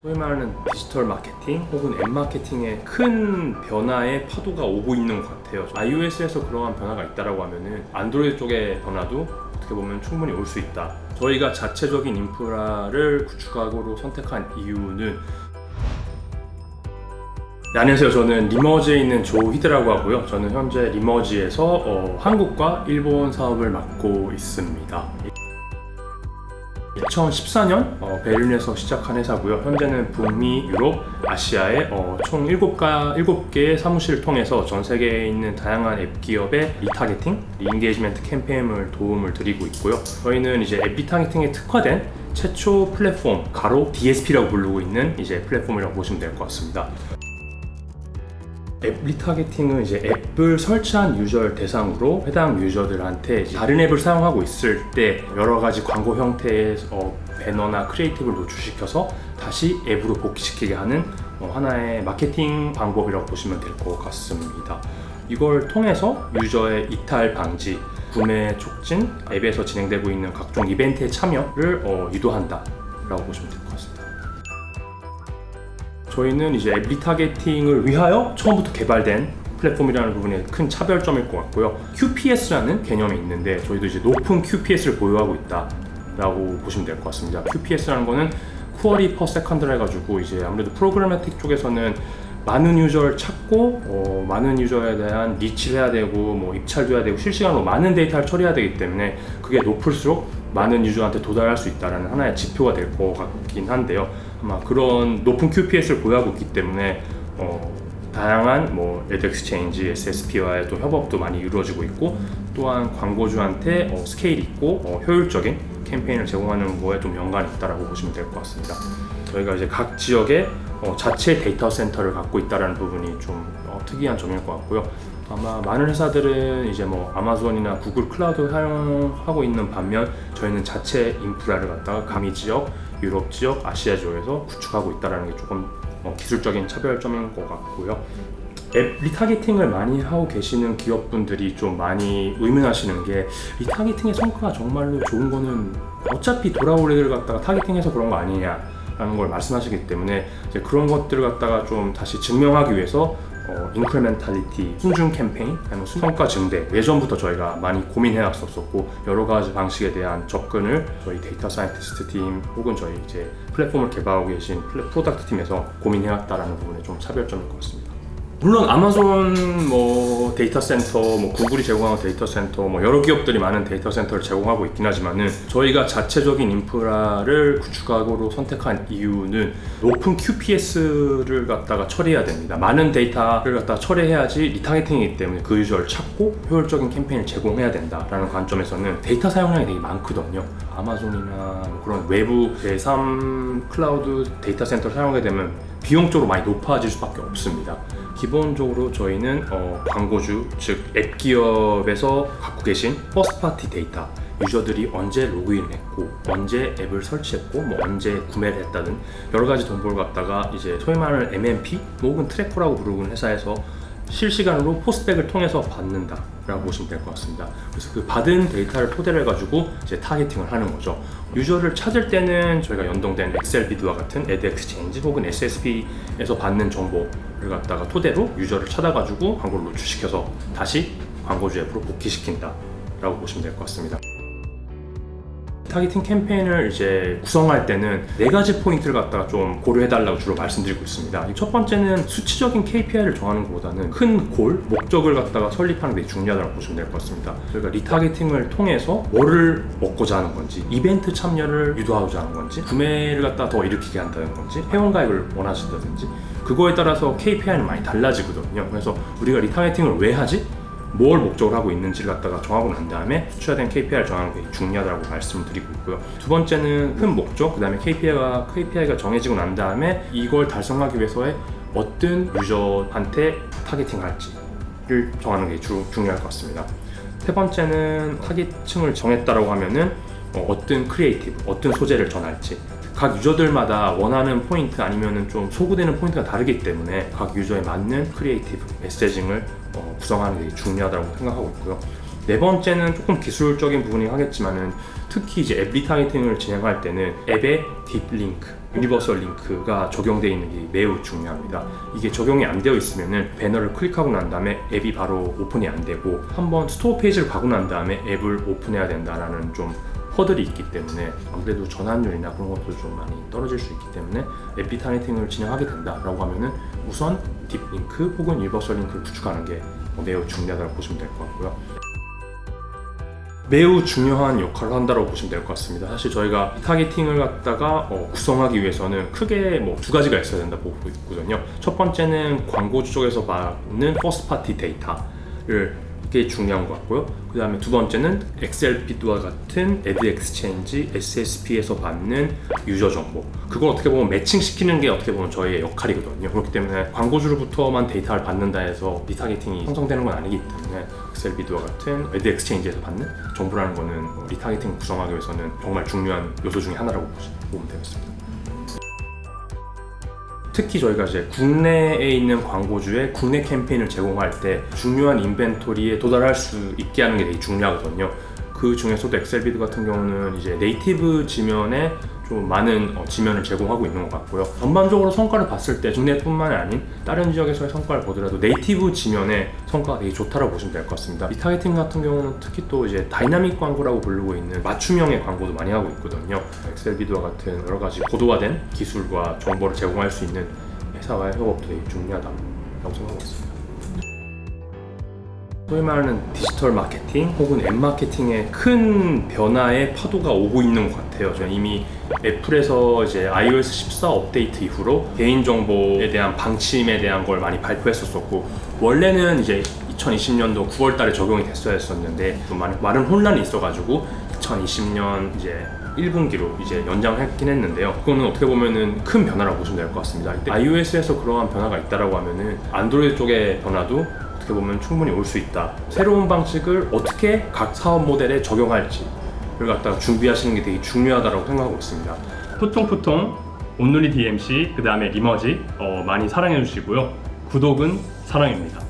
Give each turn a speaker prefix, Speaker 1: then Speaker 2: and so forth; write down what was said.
Speaker 1: 소위 말하는 디지털 마케팅 혹은 앱 마케팅의 큰 변화의 파도가 오고 있는 것 같아요. iOS에서 그러한 변화가 있다라고 하면은 안드로이드 쪽의 변화도 어떻게 보면 충분히 올 수 있다. 저희가 자체적인 인프라를 구축하고로 선택한 이유는 네, 안녕하세요. 저는 리머지에 있는 조히드라고 하고요. 저는 현재 리머지에서 어, 한국과 일본 사업을 맡고 있습니다. 2014년 어, 베를린에서 시작한 회사고요. 현재는 북미, 유럽, 아시아의 어, 총 7가, 7개의 사무실을 통해서 전 세계에 있는 다양한 앱 기업의 리타겟팅, 리인게이지먼트 캠페인을 도움을 드리고 있고요. 저희는 이제 앱 리타겟팅에 특화된 최초 플랫폼, 가로 DSP라고 부르고 있는 이제 플랫폼이라고 보시면 될 것 같습니다. 앱 리타겟팅은 이제 앱을 설치한 유저를 대상으로 해당 유저들한테 다른 앱을 사용하고 있을 때 여러 가지 광고 형태의 어, 배너나 크리에이티브를 노출시켜서 다시 앱으로 복귀시키게 하는 어, 하나의 마케팅 방법이라고 보시면 될 것 같습니다. 이걸 통해서 유저의 이탈 방지, 구매 촉진, 앱에서 진행되고 있는 각종 이벤트의 참여를 어, 유도한다라고 보시면 될 것 같습니다. 저희는 이제 앱 리타겟팅을 위하여 처음부터 개발된 플랫폼이라는 부분에 큰 차별점일 것 같고요. QPS라는 개념이 있는데 저희도 이제 높은 QPS를 보유하고 있다라고 보시면 될 것 같습니다. QPS라는 거는 쿼리 퍼 세컨드라 해가지고 이제 아무래도 프로그래마틱 쪽에서는 많은 유저를 찾고 어, 많은 유저에 대한 리치를 해야 되고 뭐 입찰도 해야 되고 실시간으로 많은 데이터를 처리해야 되기 때문에 그게 높을수록 많은 유저한테 도달할 수 있다는 하나의 지표가 될 것 같긴 한데요. 아마 그런 높은 QPS를 보유하고 있기 때문에 어, 다양한 뭐 에드엑스체인지, SSP와의 또 협업도 많이 이루어지고 있고 또한 광고주한테 어, 스케일 있고 어, 효율적인 캠페인을 제공하는 거에 좀 연관이 있다라고 보시면 될 것 같습니다. 저희가 이제 각 지역에 어, 자체 데이터 센터를 갖고 있다라는 부분이 좀 어, 특이한 점일 것 같고요. 아마 많은 회사들은 이제 뭐 아마존이나 구글 클라우드 사용하고 있는 반면 저희는 자체 인프라를 갖다가 강의 지역, 유럽 지역, 아시아 지역에서 구축하고 있다라는 게 조금 어, 기술적인 차별점인 것 같고요. 앱 리타겟팅을 많이 하고 계시는 기업분들이 좀 많이 의문하시는 게 리타겟팅의 성과가 정말로 좋은 거는 어차피 돌아올 애들 갖다가 타겟팅해서 그런 거 아니냐 라는 걸 말씀하시기 때문에 이제 그런 것들을 갖다가 좀 다시 증명하기 위해서 어, 인크레멘탈리티, 순중 캠페인, 아니면 성과 증대 예전부터 저희가 많이 고민해 왔었었고 여러 가지 방식에 대한 접근을 저희 데이터 사이언티스트 팀 혹은 저희 이제 플랫폼을 개발하고 계신 플랫 프로덕트 팀에서 고민해 왔다라는 부분에 좀 차별점일 것 같습니다. 물론 아마존 뭐 데이터 센터, 뭐 구글이 제공하는 데이터 센터, 뭐 여러 기업들이 많은 데이터 센터를 제공하고 있긴 하지만은 저희가 자체적인 인프라를 구축하고로 선택한 이유는 높은 QPS를 갖다가 처리해야 됩니다. 많은 데이터를 갖다가 처리해야지 리타겟팅이기 때문에 그 유저를 찾고 효율적인 캠페인을 제공해야 된다라는 관점에서는 데이터 사용량이 되게 많거든요. 아마존이나 뭐 그런 외부 제3 클라우드 데이터 센터를 사용하게 되면 비용적으로 많이 높아질 수밖에 없습니다. 기본적으로 저희는 어, 광고주 즉 앱 기업에서 갖고 계신 퍼스트 파티 데이터 유저들이 언제 로그인했고 언제 앱을 설치했고 뭐 언제 구매를 했다든 여러 가지 정보를 갖다가 이제 소위 말하는 MMP 뭐 혹은 트래커라고 부르는 회사에서 실시간으로 포스백을 통해서 받는다라고 보시면 될 것 같습니다. 그래서 그 받은 데이터를 토대로 해가지고 이제 타겟팅을 하는 거죠. 유저를 찾을 때는 저희가 연동된 엑셀 비드와 같은 애드 엑스체인지 혹은 SSP에서 받는 정보를 갖다가 토대로 유저를 찾아가지고 광고를 노출시켜서 다시 광고주 앱으로 복귀시킨다라고 보시면 될 것 같습니다. 타겟팅 캠페인을 이제 구성할 때는 네 가지 포인트를 갖다가 좀 고려해달라고 주로 말씀드리고 있습니다. 첫 번째는 수치적인 KPI를 정하는 것보다는 큰 골, 목적을 갖다가 설립하는 게 중요하다고 보시면 될 것 같습니다. 저희가 리타겟팅을 통해서 뭐를 먹고자 하는 건지, 이벤트 참여를 유도하고자 하는 건지, 구매를 갖다가 더 일으키게 한다는 건지, 회원가입을 원하신다든지, 그거에 따라서 KPI는 많이 달라지거든요. 그래서 우리가 리타겟팅을 왜 하지? 뭘 목적으로 하고 있는지를 갖다가 정하고 난 다음에 수치화된 KPI를 정하는 게 중요하다고 말씀을 드리고 있고요. 두 번째는 큰 목적, 그 다음에 KPI가, KPI가 정해지고 난 다음에 이걸 달성하기 위해서의 어떤 유저한테 타겟팅 할지를 정하는 게 주, 중요할 것 같습니다. 세 번째는 타겟층을 정했다라고 하면은 어, 어떤 크리에이티브, 어떤 소재를 전할지 각 유저들마다 원하는 포인트 아니면은 좀 소구되는 포인트가 다르기 때문에 각 유저에 맞는 크리에이티브 메시징을 어, 구성하는 게 중요하다고 생각하고 있고요. 네 번째는 조금 기술적인 부분이 하겠지만은 특히 이제 앱 리타겟팅을 진행할 때는 앱의 딥 링크 유니버설 링크가 적용되어 있는 게 매우 중요합니다. 이게 적용이 안 되어 있으면은 배너를 클릭하고 난 다음에 앱이 바로 오픈이 안 되고 한번 스토어 페이지를 가고 난 다음에 앱을 오픈해야 된다라는 좀 허들이 있기 때문에 아무래도 전환율이나 그런 것도 좀 많이 떨어질 수 있기 때문에 앱 비타네팅을 진행하게 된다라고 하면은 우선 딥링크 혹은 유니버설 링크를 구축하는 게 매우 중요하다고 보시면 될 것 같고요. 매우 중요한 역할을 한다고 보시면 될 것 같습니다. 사실 저희가 타겟팅을 갖다가 어, 구성하기 위해서는 크게 뭐 두 가지가 있어야 된다 보고 있거든요. 첫 번째는 광고주 쪽에서 받는 퍼스트 파티 데이터를 게 중요한 것 같고요. 그 다음에 두 번째는 엑셀피드와 같은 애드 엑스체인지 SSP에서 받는 유저 정보. 그걸 어떻게 보면 매칭시키는 게 어떻게 보면 저희의 역할이거든요. 그렇기 때문에 광고주로부터만 데이터를 받는다 해서 리타겟팅이 형성되는 건 아니기 때문에 엑셀비드와 같은 애드 엑스체인지에서 받는 정보라는 거는 리타겟팅 구성하기 위해서는 정말 중요한 요소 중에 하나라고 보시- 보면 되겠습니다. 특히 저희가 이제 국내에 있는 광고주의 국내 캠페인을 제공할 때 중요한 인벤토리에 도달할 수 있게 하는 게 되게 중요하거든요. 그 중에서도 엑셀비드 같은 경우는 이제 네이티브 지면에 좀 많은 어, 지면을 제공하고 있는 것 같고요. 전반적으로 성과를 봤을 때 국내뿐만 아닌 다른 지역에서의 성과를 보더라도 네이티브 지면의 성과가 되게 좋다고 보시면 될 것 같습니다. 리타겟팅 같은 경우는 특히 또 이제 다이나믹 광고라고 부르고 있는 맞춤형의 광고도 많이 하고 있거든요. 엑셀비드와 같은 여러 가지 고도화된 기술과 정보를 제공할 수 있는 회사와의 협업도 되게 중요하다고 생각하고 있습니다. 소위 말하는 디지털 마케팅 혹은 앱 마케팅의 큰 변화의 파도가 오고 있는 것 같아요. 저는 이미 애플에서 이제 iOS 14 업데이트 이후로 개인 정보에 대한 방침에 대한 걸 많이 발표했었었고 원래는 이제 2020년도 9월 달에 적용이 됐어야 했었는데 좀 많은, 혼란이 있어가지고 2020년 이제 1분기로 이제 연장했긴 했는데요. 그거는 어떻게 보면은 큰 변화라고 보시면 될 것 같습니다. iOS에서 그러한 변화가 있다라고 하면은 안드로이드 쪽의 변화도 어떻게 보면 충분히 올 수 있다. 새로운 방식을 어떻게 각 사업 모델에 적용할지 를 갖다가 준비하시는 게 되게 중요하다고 생각하고 있습니다. 푸통푸통 온누리 DMC 그 다음에 이머지 어, 많이 사랑해 주시고요. 구독은 사랑입니다.